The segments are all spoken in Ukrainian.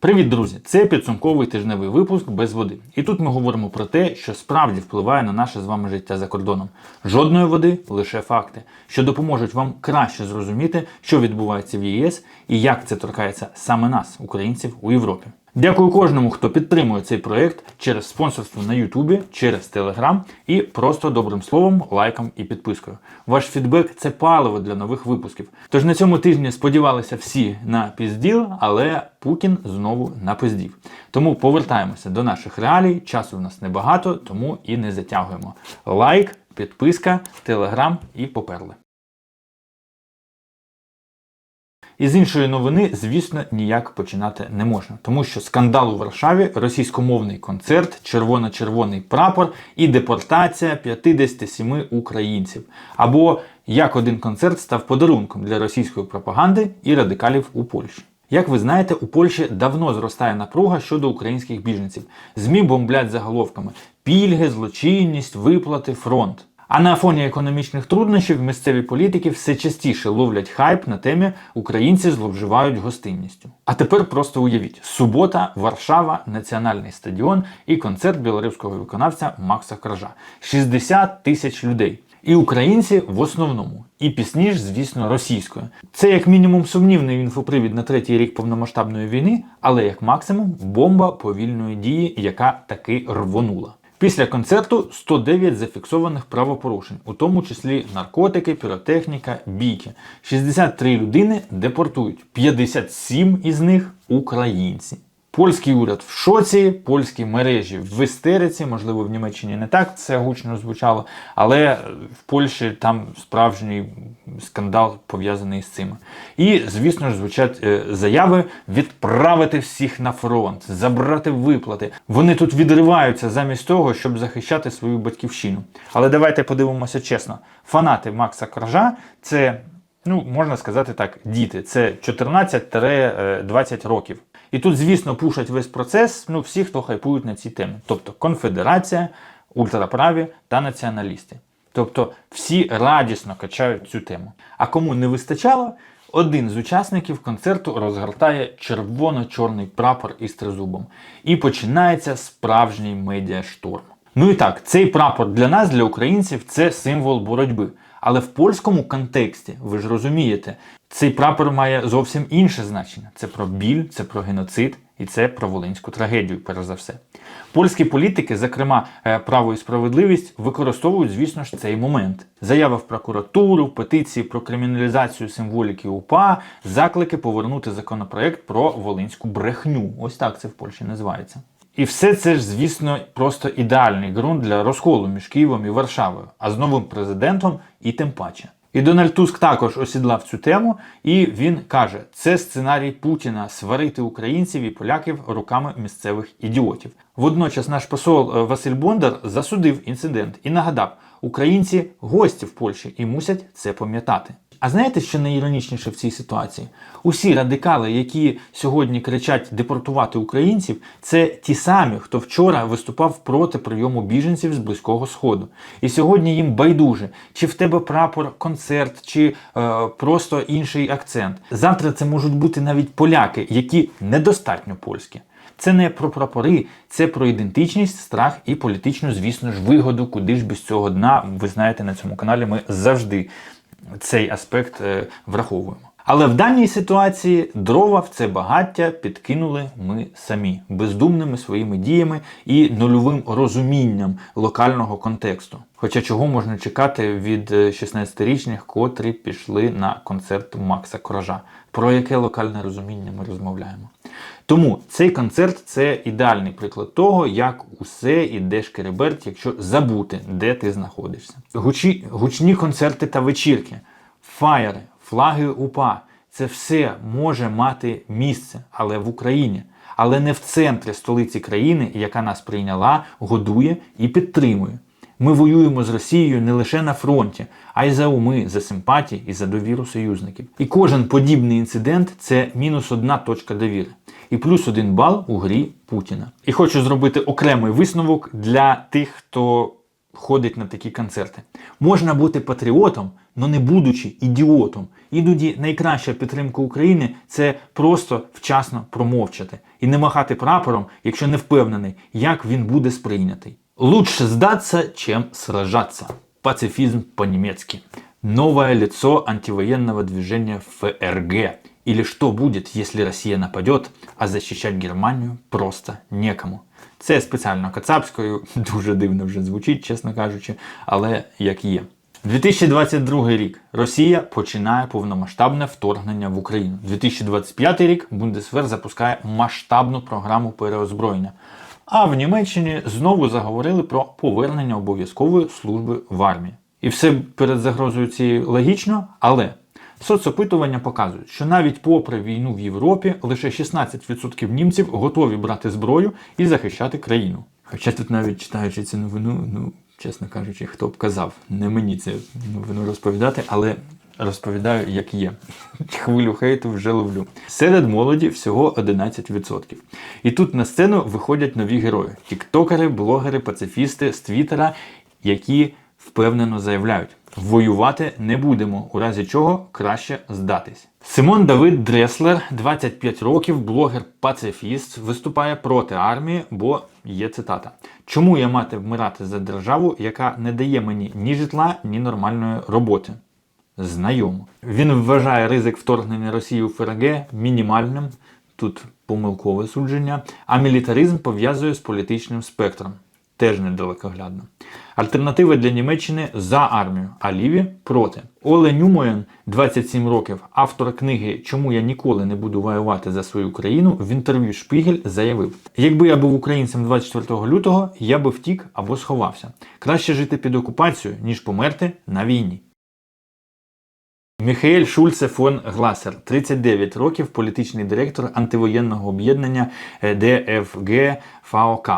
Привіт, друзі! Це підсумковий тижневий випуск без води. І тут ми говоримо про те, що справді впливає на наше з вами життя за кордоном. Жодної води, лише факти, що допоможуть вам краще зрозуміти, що відбувається в ЄС і як це торкається саме нас, українців у Європі. Дякую кожному, хто підтримує цей проект через спонсорство на Ютубі, через Телеграм і просто добрим словом, лайком і підпискою. Ваш фідбек це паливо для нових випусків. Тож на цьому тижні сподівалися всі на пізділ, але Путін знову напиздів. Тому повертаємося до наших реалій. Часу в нас небагато, тому і не затягуємо. Лайк, підписка, телеграм і поперли. І з іншої новини, звісно, ніяк починати не можна, тому що скандал у Варшаві, російськомовний концерт, червоно-червоний прапор і депортація 57 українців. Або як один концерт став подарунком для російської пропаганди і радикалів у Польщі. Як ви знаєте, у Польщі давно зростає напруга щодо українських біженців. ЗМІ бомблять заголовками: пільги, злочинність, виплати, фронт. А на фоні економічних труднощів місцеві політики все частіше ловлять хайп на темі Українці зловживають гостинністю. А тепер просто уявіть: субота, Варшава, національний стадіон і концерт білоруського виконавця Макса Кража. 60 тисяч людей. І українці в основному, і пісні ж, звісно, російською. Це як мінімум сумнівний інфопривід на третій рік повномасштабної війни, але як максимум бомба повільної дії, яка таки рвонула. Після концерту 109 зафіксованих правопорушень, у тому числі наркотики, піротехніка, бійки. 63 людини депортують, 57 із них українці. Польський уряд в шоці, польські мережі в істериці, можливо, в Німеччині не так це гучно звучало, але в Польщі там справжній скандал пов'язаний з цим. І, звісно ж, звучать е, заяви відправити всіх на фронт, забрати виплати. Вони тут відриваються замість того, щоб захищати свою батьківщину. Але давайте подивимося чесно: фанати Макса Коржа це. Ну, можна сказати так, діти, це 14-20 років. І тут, звісно, пушать весь процес ну, всі, хто хайпують на ці теми. Тобто конфедерація, ультраправі та націоналісти. Тобто всі радісно качають цю тему. А кому не вистачало, один з учасників концерту розгортає червоно-чорний прапор із тризубом. І починається справжній медіашторм. Ну і так, цей прапор для нас, для українців, це символ боротьби. Але в польському контексті, ви ж розумієте, цей прапор має зовсім інше значення. Це про біль, це про геноцид і це про волинську трагедію, перш за все. Польські політики, зокрема е, право і справедливість, використовують, звісно ж, цей момент. Заява в прокуратуру, петиції про криміналізацію символіки УПА, заклики повернути законопроект про волинську брехню. Ось так це в Польщі називається. І все це ж, звісно, просто ідеальний ґрунт для розколу між Києвом і Варшавою, а з новим президентом і тим паче. І Дональд Туск також осідлав цю тему, і він каже: це сценарій Путіна сварити українців і поляків руками місцевих ідіотів. Водночас наш посол е, Василь Бондар засудив інцидент і нагадав, українці гості в Польщі і мусять це пам'ятати. А знаєте, що найіронічніше в цій ситуації? Усі радикали, які сьогодні кричать депортувати українців, це ті самі, хто вчора виступав проти прийому біженців з близького сходу. І сьогодні їм байдуже, чи в тебе прапор, концерт, чи е, просто інший акцент. Завтра це можуть бути навіть поляки, які недостатньо польські. Це не про прапори, це про ідентичність, страх і політичну, звісно ж, вигоду, куди ж без цього дна. Ви знаєте, на цьому каналі ми завжди цей аспект е, враховуємо. Але в даній ситуації дрова в це багаття підкинули ми самі бездумними своїми діями і нульовим розумінням локального контексту. Хоча чого можна чекати від 16-річних, котрі пішли на концерт Макса Коража, про яке локальне розуміння ми розмовляємо. Тому цей концерт це ідеальний приклад того, як усе іде шкереберть, якщо забути, де ти знаходишся. Гучі, гучні концерти та вечірки, фаєри, флаги УПА це все може мати місце, але в Україні. Але не в центрі столиці країни, яка нас прийняла, годує і підтримує. Ми воюємо з Росією не лише на фронті, а й за уми, за симпатії і за довіру союзників. І кожен подібний інцидент це мінус одна точка довіри. І плюс один бал у грі Путіна. І хочу зробити окремий висновок для тих, хто ходить на такі концерти. Можна бути патріотом, але не будучи ідіотом. Іноді найкраща підтримка України це просто вчасно промовчати і не махати прапором, якщо не впевнений, як він буде сприйнятий. Лучше сдаться, чем сражаться. Пацифизм по-немецки. Новое лицо антивоенного движения ФРГ. Или что будет, если Россия нападет, а защищать Германію просто некому. Це спеціально кацапською, дуже дивно вже звучить, чесно кажучи, але як є. 2022 рік Росія починає повномасштабне вторгнення в Україну. 2025 рік Бундесвер запускає масштабну програму переозброєння. А в Німеччині знову заговорили про повернення обов'язкової служби в армії. І все перед загрозою цієї логічно, але соцопитування показують, що навіть попри війну в Європі лише 16% німців готові брати зброю і захищати країну. Хоча тут навіть читаючи цю новину, ну чесно кажучи, хто б казав, не мені це новину розповідати, але розповідаю, як є. Хвилю хейту вже ловлю. Серед молоді всього 11%. І тут на сцену виходять нові герої: тіктокери, блогери, пацифісти з Твіттера, які впевнено заявляють: воювати не будемо, у разі чого краще здатись. Симон Давид Дреслер, 25 років, блогер-пацифіст, виступає проти армії, бо є цитата: Чому я мати вмирати за державу, яка не дає мені ні житла, ні нормальної роботи? Знайомо. Він вважає ризик вторгнення Росії у ФРГ мінімальним. Тут помилкове судження, а мілітаризм пов'язує з політичним спектром. Теж недалекоглядно. Альтернатива для Німеччини за армію, а ліві проти. Оле Нюмоєн, 27 років, автор книги Чому я ніколи не буду воювати за свою країну, в інтерв'ю Шпігель заявив: Якби я був українцем 24 лютого, я би втік або сховався. Краще жити під окупацією, ніж померти на війні. Міхаель Шульце фон Гласер, 39 років, політичний директор антивоєнного об'єднання е, ДФГ ФАОК.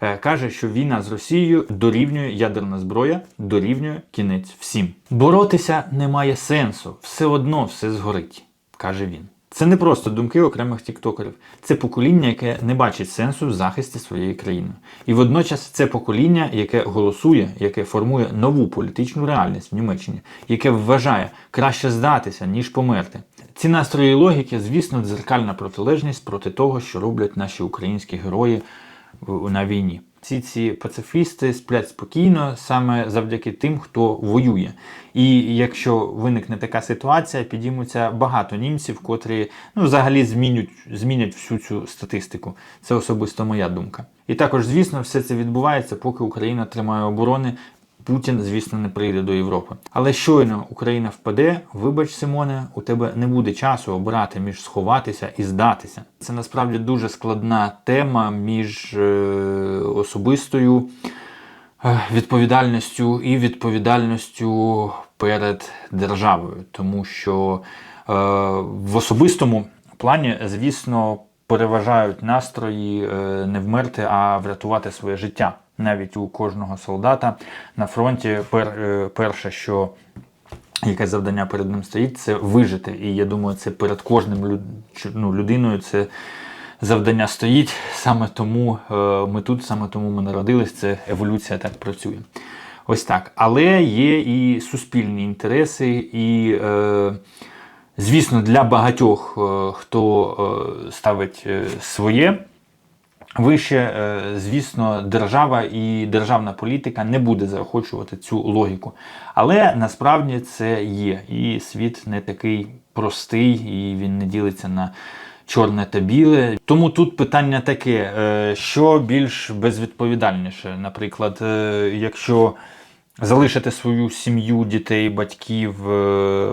Е, Каже, що війна з Росією дорівнює ядерна зброя, дорівнює кінець всім. Боротися немає сенсу, все одно все згорить, каже він. Це не просто думки окремих тіктокерів. Це покоління, яке не бачить сенсу в захисті своєї країни. І водночас це покоління, яке голосує, яке формує нову політичну реальність в Німеччині, яке вважає краще здатися, ніж померти. Ці настрої логіки, звісно, дзеркальна протилежність проти того, що роблять наші українські герої на війні. Ці ці пацифісти сплять спокійно саме завдяки тим, хто воює. І якщо виникне така ситуація, підіймуться багато німців, котрі ну, взагалі змінять, змінять всю цю статистику. Це особисто моя думка. І також, звісно, все це відбувається, поки Україна тримає оборони. Путін, звісно, не прийде до Європи. Але щойно Україна впаде, вибач, Симоне, у тебе не буде часу обирати між сховатися і здатися. Це насправді дуже складна тема між е, особистою е, відповідальністю і відповідальністю перед державою, тому що е, в особистому плані, звісно, переважають настрої е, не вмерти, а врятувати своє життя. Навіть у кожного солдата на фронті пер, е, перше, що яке завдання перед ним стоїть, це вижити. І я думаю, це перед кожним ну, людиною це завдання стоїть. Саме тому е, ми тут, саме тому ми народились. Це еволюція так працює. Ось так. Але є і суспільні інтереси, і, е, звісно, для багатьох, е, хто ставить своє. Вище, е, звісно, держава і державна політика не буде заохочувати цю логіку. Але насправді це є. І світ не такий простий, і він не ділиться на чорне та біле. Тому тут питання таке: е, що більш безвідповідальніше? Наприклад, е, якщо залишити свою сім'ю, дітей, батьків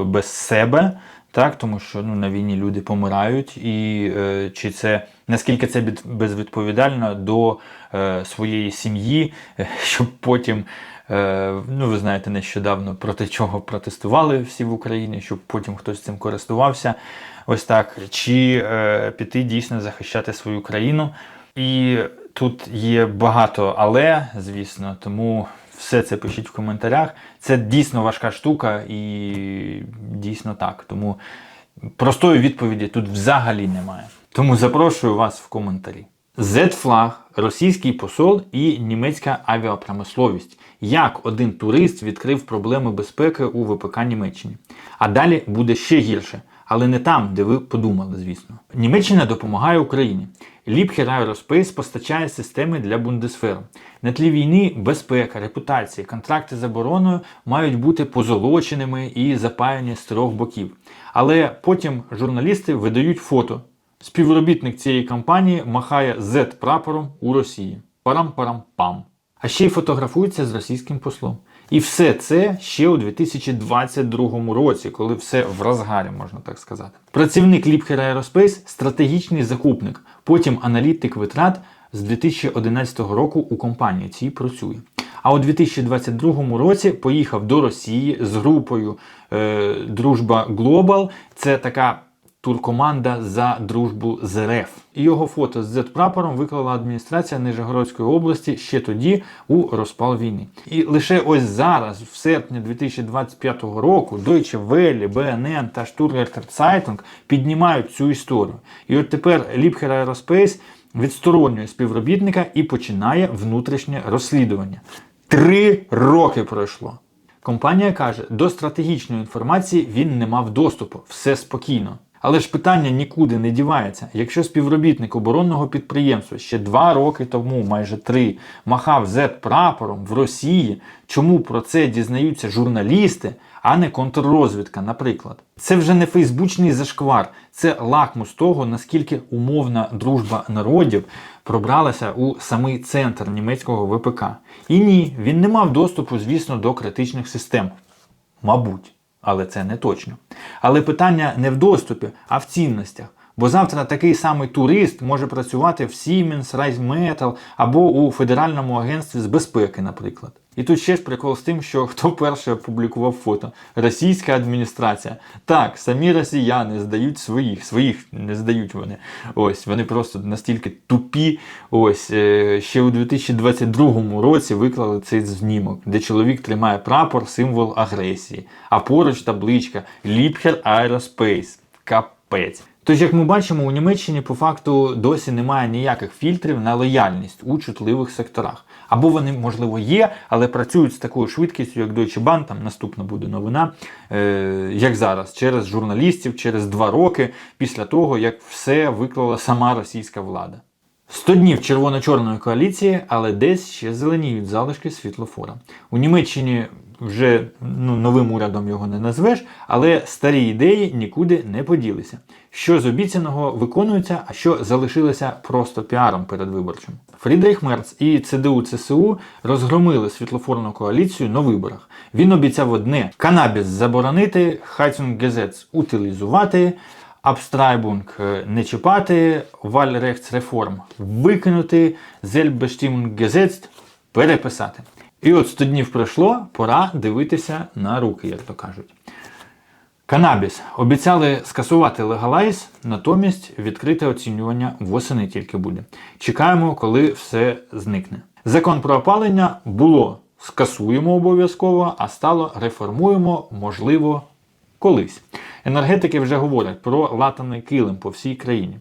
без себе. Так, тому що ну, на війні люди помирають, і е, чи це наскільки це від- безвідповідально до е, своєї сім'ї, е, щоб потім, е, ну ви знаєте, нещодавно проти чого протестували всі в Україні, щоб потім хтось цим користувався. Ось так. Чи е, піти дійсно захищати свою країну? І тут є багато але, звісно, тому все це пишіть в коментарях. Це дійсно важка штука і дійсно так. Тому простої відповіді тут взагалі немає. Тому запрошую вас в коментарі. Z-флаг, російський посол і німецька авіапромисловість. Як один турист відкрив проблеми безпеки у ВПК Німеччині. А далі буде ще гірше, але не там, де ви подумали, звісно. Німеччина допомагає Україні. Liebherr Aerospace постачає системи для Бундесферу. На тлі війни безпека, репутація, контракти з обороною мають бути позолоченими і запаяні з трьох боків. Але потім журналісти видають фото. Співробітник цієї компанії махає Z-прапором у Росії. Парам-парам-пам. А ще й фотографується з російським послом. І все це ще у 2022 році, коли все в розгарі, можна так сказати. Працівник Liebherr Aerospace – стратегічний закупник, потім аналітик витрат з 2011 року у компанії цій працює. А у 2022 році поїхав до Росії з групою е, Дружба Глобал. Це така туркоманда за дружбу з РФ. Його фото з Z-прапором виклала адміністрація Нижегородської області ще тоді у розпал війни. І лише ось зараз, в серпні 2025 року, Deutsche Welle, BNN та Stuttgarter Zeitung піднімають цю історію. І от тепер Liebherr Aerospace відсторонює співробітника і починає внутрішнє розслідування. Три роки пройшло. Компанія каже, до стратегічної інформації він не мав доступу, все спокійно. Але ж питання нікуди не дівається. Якщо співробітник оборонного підприємства ще два роки тому, майже три, махав Z-прапором в Росії, чому про це дізнаються журналісти, а не контррозвідка, наприклад? Це вже не фейсбучний зашквар, це лакмус того, наскільки умовна дружба народів пробралася у самий центр німецького ВПК. І ні, він не мав доступу, звісно, до критичних систем. Мабуть але це не точно. Але питання не в доступі, а в цінностях. Бо завтра такий самий турист може працювати в Siemens, Rheinmetall або у Федеральному агентстві з безпеки, наприклад. І тут ще ж прикол з тим, що хто перший опублікував фото? Російська адміністрація. Так, самі росіяни здають своїх, своїх не здають вони. Ось вони просто настільки тупі. Ось е, ще у 2022 році виклали цей знімок, де чоловік тримає прапор, символ агресії, а поруч табличка Liebherr Aerospace. Капець. Тож, як ми бачимо, у Німеччині по факту досі немає ніяких фільтрів на лояльність у чутливих секторах. Або вони, можливо, є, але працюють з такою швидкістю, як Deutsche Bahn, там наступна буде новина, е, як зараз, через журналістів, через два роки після того, як все виклала сама російська влада. 100 днів червоно-чорної коаліції, але десь ще зеленіють залишки світлофора. У Німеччині вже ну, новим урядом його не назвеш, але старі ідеї нікуди не поділися. Що з обіцяного виконується, а що залишилося просто піаром передвиборчим. Фрідріх Мерц і ЦДУ ЦСУ розгромили світлофорну коаліцію на виборах. Він обіцяв одне: канабіс заборонити, Хайцунгезец утилізувати. Абстрайбунг не чіпати, Вальрехцреформ викинути, Зельбештімгезец переписати. І от 100 днів пройшло, пора дивитися на руки, як то кажуть. Канабіс. Обіцяли скасувати легалайз, натомість відкрите оцінювання восени тільки буде. Чекаємо, коли все зникне. Закон про опалення було скасуємо обов'язково, а стало реформуємо, можливо, колись. Енергетики вже говорять про латаний килим по всій країні.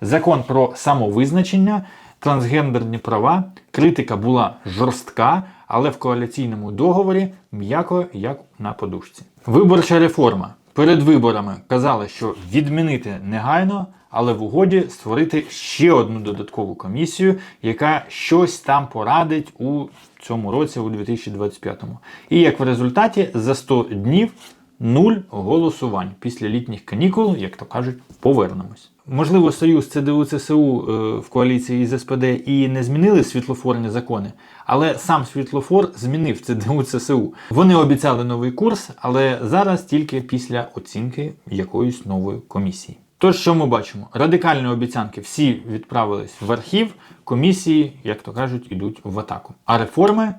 Закон про самовизначення, трансгендерні права, критика була жорстка, але в коаліційному договорі м'яко як на подушці. Виборча реформа. Перед виборами казали, що відмінити негайно, але в угоді створити ще одну додаткову комісію, яка щось там порадить у цьому році, у 2025-му. І як в результаті за 100 днів нуль голосувань після літніх канікул, як то кажуть, повернемось. Можливо, союз ЦДУ ЦСУ е, в коаліції з СПД і не змінили світлофорні закони, але сам світлофор змінив ЦДУ ЦСУ. Вони обіцяли новий курс, але зараз тільки після оцінки якоїсь нової комісії. Тож, що ми бачимо? Радикальні обіцянки всі відправились в архів, комісії, як то кажуть, ідуть в атаку. А реформи,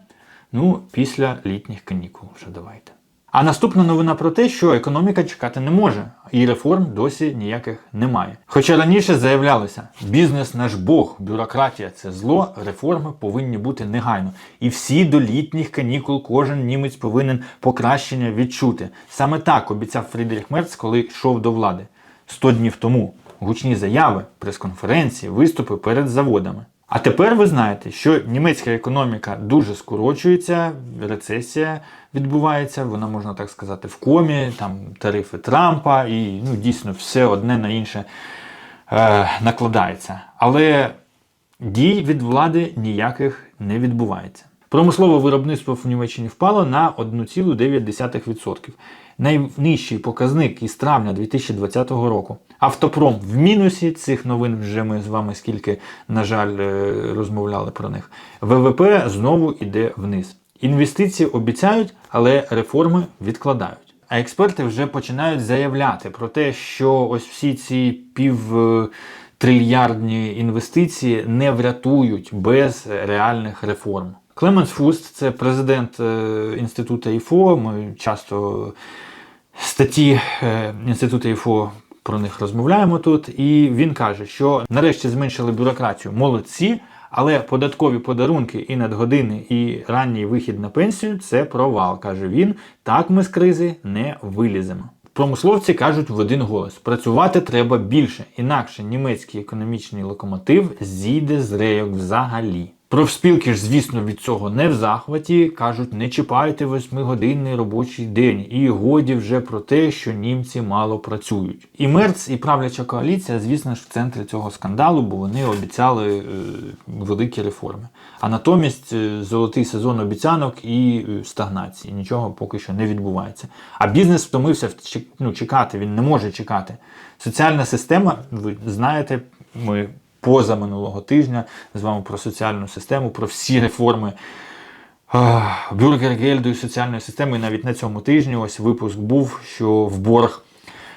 ну, після літніх канікул вже давайте. А наступна новина про те, що економіка чекати не може, і реформ досі ніяких немає. Хоча раніше заявлялося, бізнес наш Бог, бюрократія це зло, реформи повинні бути негайно. І всі до літніх канікул кожен німець повинен покращення відчути. Саме так обіцяв Фрідріх Мерц, коли йшов до влади 100 днів тому. гучні заяви, прес-конференції, виступи перед заводами. А тепер ви знаєте, що німецька економіка дуже скорочується, рецесія відбувається, вона можна так сказати, в комі, там тарифи Трампа, і ну, дійсно все одне на інше е, накладається. Але дій від влади ніяких не відбувається. Промислове виробництво в Німеччині впало на 1,9%. Найнижчий показник із травня 2020 року. Автопром в мінусі цих новин вже ми з вами скільки, на жаль, е, розмовляли про них. ВВП знову йде вниз. Інвестиції обіцяють, але реформи відкладають. А експерти вже починають заявляти про те, що ось всі ці пів е, інвестиції не врятують без реальних реформ. Клеменс Фуст, це президент е, інституту ІФО. Ми часто статті е, інституту ІФО про них розмовляємо тут. І він каже, що нарешті зменшили бюрократію. Молодці, але податкові подарунки і надгодини, і ранній вихід на пенсію це провал, каже він. Так ми з кризи не виліземо. Промисловці кажуть в один голос: працювати треба більше, інакше німецький економічний локомотив зійде з рейок взагалі. Профспілки ж, звісно, від цього не в захваті. кажуть, не чіпайте восьмигодинний робочий день, і годі вже про те, що німці мало працюють. І Мерц, і правляча коаліція, звісно ж, в центрі цього скандалу, бо вони обіцяли е, великі реформи. А натомість е, золотий сезон обіцянок і е, стагнації. Нічого поки що не відбувається. А бізнес втомився в- ну, чекати, він не може чекати. Соціальна система, ви знаєте, ми поза минулого тижня з вами про соціальну систему, про всі реформи бюргергельду і соціальної системи. І навіть на цьому тижні ось випуск був, що в борг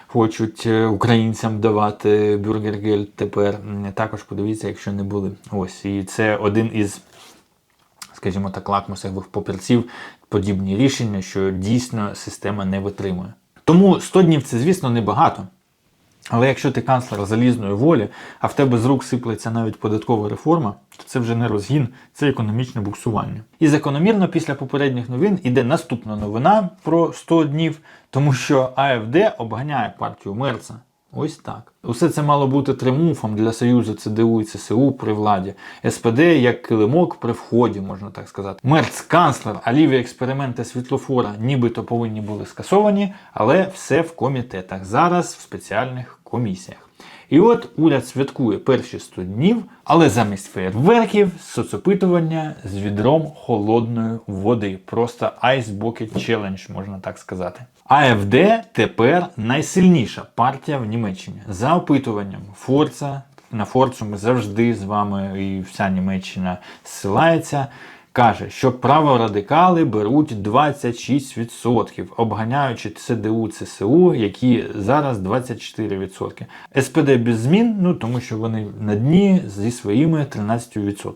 хочуть е, українцям давати бюргергельд тепер. Також подивіться, якщо не були. Ось. І це один із, скажімо так, лакмусових папірців, подібні рішення, що дійсно система не витримує. Тому 100 днів це, звісно, небагато. Але якщо ти канцлер залізної волі, а в тебе з рук сиплеться навіть податкова реформа, то це вже не розгін, це економічне буксування. І закономірно після попередніх новин іде наступна новина про 100 днів, тому що АФД обганяє партію Мерца. Ось так. Усе це мало бути триумфом для Союзу ЦДУ і ЦСУ при владі. СПД як килимок при вході, можна так сказати. Мерц, канцлер, а ліві експерименти світлофора нібито повинні були скасовані, але все в комітетах. Зараз в спеціальних комісіях. І от уряд святкує перші 100 днів, але замість фейерверків соцопитування з відром холодної води. Просто Ice Bucket Challenge, можна так сказати. АФД тепер найсильніша партія в Німеччині. За опитуванням Форца, на Форцу ми завжди з вами і вся Німеччина зсилається. Каже, що праворадикали беруть 26%, обганяючи ЦДУ, ЦСУ, які зараз 24%. СПД без змін, ну тому що вони на дні зі своїми 13%.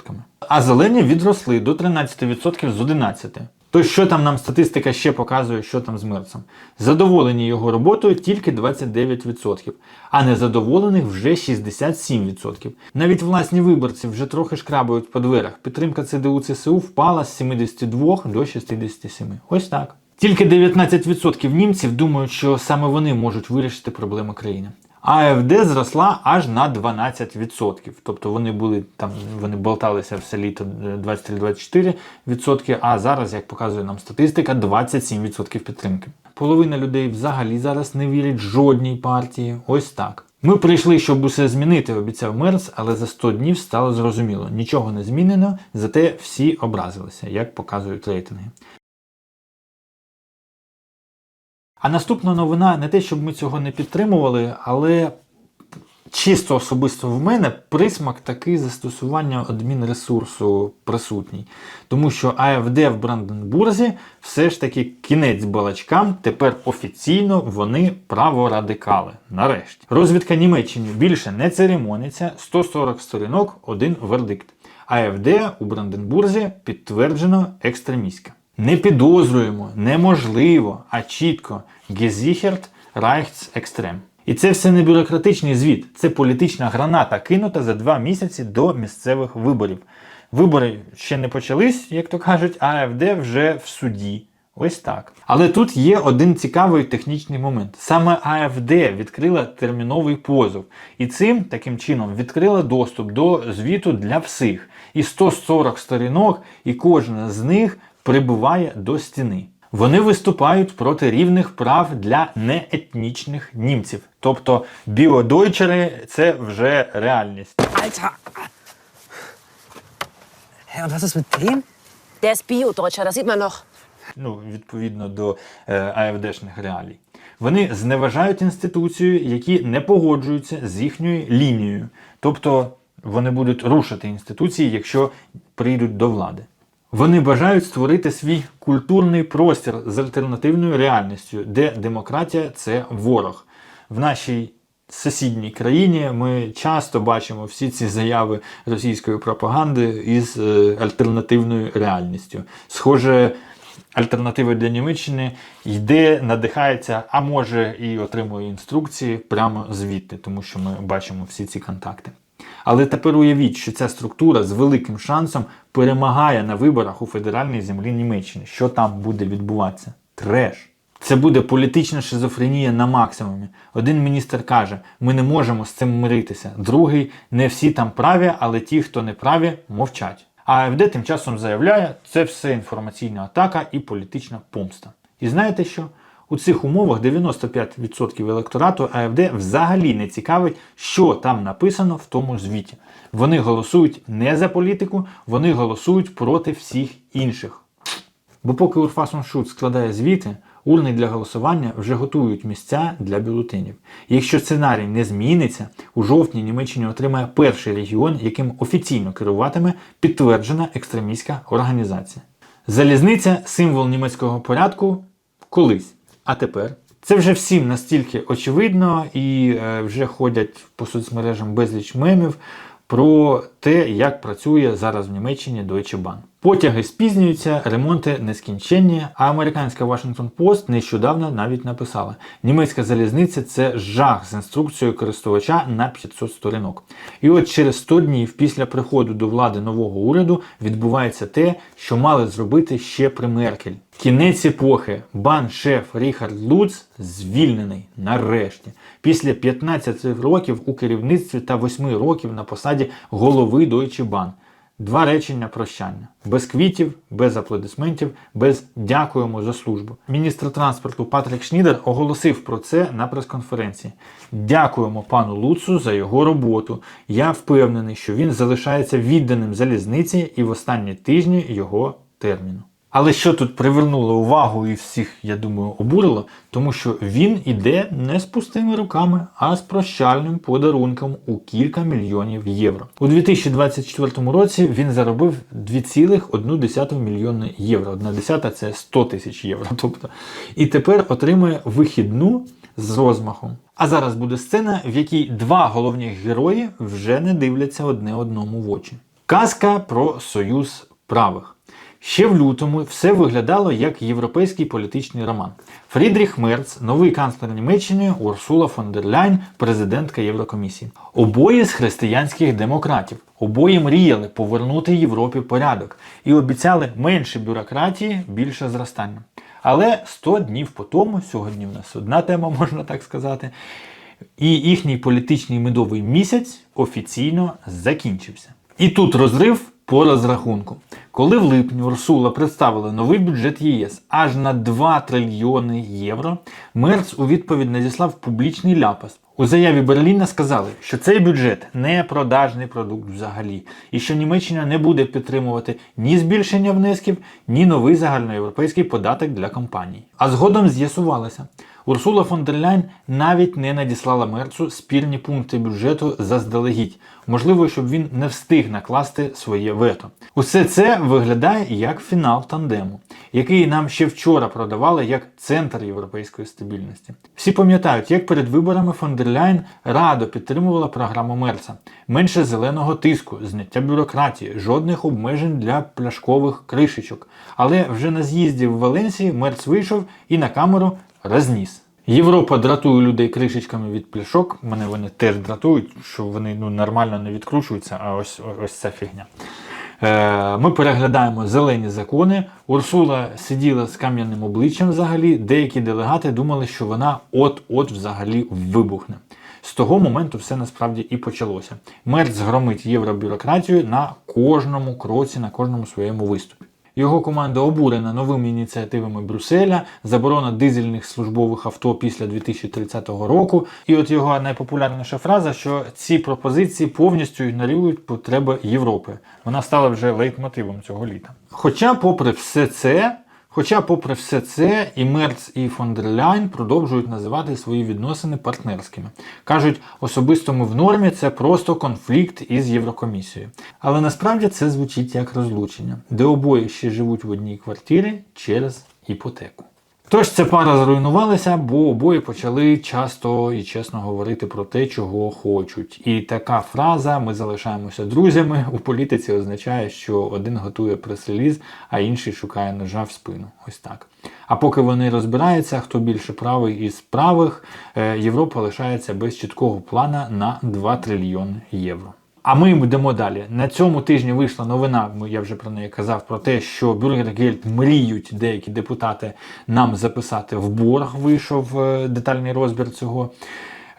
А зелені відросли до 13% з 11%. То що там нам статистика ще показує, що там з Мерцем? Задоволені його роботою тільки 29%, а незадоволених вже 67%. Навіть власні виборці вже трохи шкрабають по дверях. Підтримка ЦДУ ЦСУ впала з 72 до 67. Ось так. Тільки 19% німців думають, що саме вони можуть вирішити проблеми країни. АФД зросла аж на 12%. Тобто вони були там, вони болталися все літо е, 23-24%, а зараз, як показує нам статистика, 27% підтримки. Половина людей взагалі зараз не вірять жодній партії. Ось так. Ми прийшли, щоб усе змінити, обіцяв Мерц, але за 100 днів стало зрозуміло, нічого не змінено, зате всі образилися, як показують рейтинги. А наступна новина не те, щоб ми цього не підтримували, але чисто особисто в мене присмак такий застосування адмінресурсу присутній. Тому що АФД в Бранденбурзі все ж таки кінець балачкам, тепер офіційно вони праворадикали. Нарешті. Розвідка Німеччини більше не церемониться, 140 сторінок, один вердикт. АФД у Бранденбурзі підтверджено екстремістська. Не підозрюємо, неможливо, а чітко Gesichert Reichsextrem. І це все не бюрократичний звіт, це політична граната, кинута за два місяці до місцевих виборів. Вибори ще не почались, як то кажуть, а АФД вже в суді. Ось так. Але тут є один цікавий технічний момент. Саме АФД відкрила терміновий позов, і цим таким чином відкрила доступ до звіту для всіх. І 140 сторінок, і кожна з них прибуває до стіни. Вони виступають проти рівних прав для неетнічних німців. Тобто біодойчери це вже реальність. Alter! Hä, und was ist mit dem? Der ist Bio-Deutscher, das sieht man noch. ну, відповідно до е, АФДшних реалій. Вони зневажають інституцію, які не погоджуються з їхньою лінією. Тобто вони будуть рушити інституції, якщо прийдуть до влади. Вони бажають створити свій культурний простір з альтернативною реальністю, де демократія це ворог. В нашій сусідній країні ми часто бачимо всі ці заяви російської пропаганди із е, альтернативною реальністю. Схоже, альтернатива для Німеччини йде, надихається, а може і отримує інструкції прямо звідти, тому що ми бачимо всі ці контакти. Але тепер уявіть, що ця структура з великим шансом перемагає на виборах у федеральній землі Німеччини. Що там буде відбуватися? Треш. Це буде політична шизофренія на максимумі. Один міністр каже: ми не можемо з цим миритися. Другий не всі там праві, але ті, хто не праві, мовчать. А АФД тим часом заявляє, це все інформаційна атака і політична помста. І знаєте що? У цих умовах 95% електорату АФД взагалі не цікавить, що там написано в тому звіті. Вони голосують не за політику, вони голосують проти всіх інших. Бо поки Урфасон Шут складає звіти, урни для голосування вже готують місця для бюлетенів. Якщо сценарій не зміниться, у жовтні Німеччина отримає перший регіон, яким офіційно керуватиме підтверджена екстремістська організація. Залізниця символ німецького порядку колись. А тепер це вже всім настільки очевидно і е, вже ходять по соцмережам безліч мемів про те, як працює зараз в Німеччині Deutsche Bahn. Потяги спізнюються, ремонти нескінченні, а американська Washington Post нещодавно навіть написала: німецька залізниця це жах з інструкцією користувача на 500 сторінок. І от через 100 днів після приходу до влади нового уряду відбувається те, що мали зробити ще при Меркель. Кінець епохи. Бан-шеф Ріхард Луц звільнений нарешті. Після 15 років у керівництві та 8 років на посаді голови Deutsche Bahn. Два речення прощання. Без квітів, без аплодисментів, без дякуємо за службу. Міністр транспорту Патрік Шнідер оголосив про це на прес-конференції. Дякуємо пану Луцу за його роботу. Я впевнений, що він залишається відданим залізниці і в останні тижні його терміну. Але що тут привернуло увагу і всіх, я думаю, обурило, тому що він іде не з пустими руками, а з прощальним подарунком у кілька мільйонів євро. У 2024 році він заробив 2,1 мільйони євро. Одна десята це 100 тисяч євро. Тобто, і тепер отримує вихідну з розмахом. А зараз буде сцена, в якій два головні герої вже не дивляться одне одному в очі. Казка про союз правих. Ще в лютому все виглядало як європейський політичний роман. Фрідріх Мерц, новий канцлер Німеччини, Урсула фон дер Ляйн, президентка Єврокомісії. Обоє з християнських демократів. Обоє мріяли повернути Європі порядок і обіцяли менше бюрократії, більше зростання. Але 100 днів по тому, сьогодні в нас одна тема, можна так сказати, і їхній політичний медовий місяць офіційно закінчився. І тут розрив по розрахунку. Коли в липні Урсула представила новий бюджет ЄС аж на 2 трильйони євро, Мерц у відповідь надіслав публічний ляпас. У заяві Берліна сказали, що цей бюджет не продажний продукт взагалі, і що Німеччина не буде підтримувати ні збільшення внесків, ні новий загальноєвропейський податок для компаній. А згодом з'ясувалося, Урсула фон дер Ляйн навіть не надіслала Мерцу спірні пункти бюджету заздалегідь, можливо, щоб він не встиг накласти своє вето. Усе це виглядає як фінал тандему, який нам ще вчора продавали як центр європейської стабільності. Всі пам'ятають, як перед виборами фон дер Ляйн радо підтримувала програму Мерца. Менше зеленого тиску, зняття бюрократії, жодних обмежень для пляшкових кришечок. Але вже на з'їзді в Валенсії Мерц вийшов і на камеру розніс. Європа дратує людей кришечками від пляшок. Мене вони теж дратують, що вони ну, нормально не відкручуються, а ось ось ця фігня. Е, Ми переглядаємо зелені закони. Урсула сиділа з кам'яним обличчям взагалі. Деякі делегати думали, що вона от-от взагалі вибухне. З того моменту все насправді і почалося. Мерц згромить євробюрократію на кожному кроці, на кожному своєму виступі. Його команда обурена новими ініціативами Брюсселя, заборона дизельних службових авто після 2030 року. І от його найпопулярніша фраза, що ці пропозиції повністю ігнорують потреби Європи. Вона стала вже лейтмотивом цього літа. Хоча, попри все це, Хоча, попри все це, і Мерц, і фон дер Ляйн продовжують називати свої відносини партнерськими. Кажуть, особисто ми в нормі це просто конфлікт із Єврокомісією. Але насправді це звучить як розлучення, де обоє ще живуть в одній квартирі через іпотеку. Тож ця пара зруйнувалася, бо обоє почали часто і чесно говорити про те, чого хочуть. І така фраза Ми залишаємося друзями у політиці означає, що один готує прес-реліз, а інший шукає ножа в спину. Ось так. А поки вони розбираються, хто більше правий із правих, е, Європа лишається без чіткого плана на 2 трильйони євро. А ми йдемо далі. На цьому тижні вийшла новина, я вже про неї казав, про те, що Бюргергельд мріють деякі депутати нам записати в борг. Вийшов е, детальний розбір цього.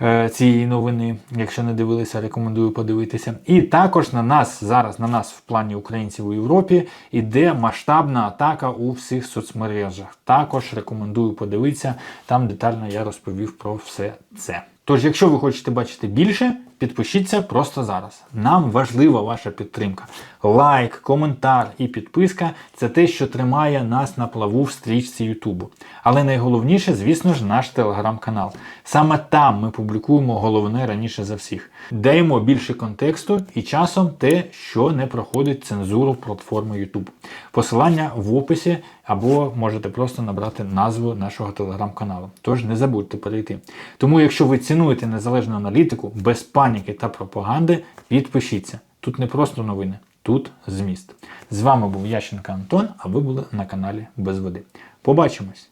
е, Цієї новини, якщо не дивилися, рекомендую подивитися. І також на нас зараз, на нас в плані українців у Європі, іде масштабна атака у всіх соцмережах. Також рекомендую подивитися. Там детально я розповів про все це. Тож, якщо ви хочете бачити більше, підпишіться просто зараз. Нам важлива ваша підтримка. Лайк, коментар і підписка це те, що тримає нас на плаву в стрічці Ютубу. Але найголовніше, звісно ж, наш телеграм-канал. Саме там ми публікуємо головне раніше за всіх. Даємо більше контексту і часом те, що не проходить цензуру платформи YouTube. Посилання в описі або можете просто набрати назву нашого телеграм-каналу. Тож не забудьте перейти. Тому, якщо ви цінуєте незалежну аналітику, без паніки та пропаганди, підпишіться. Тут не просто новини, тут зміст. З вами був Ященко Антон, а ви були на каналі Без води. Побачимось!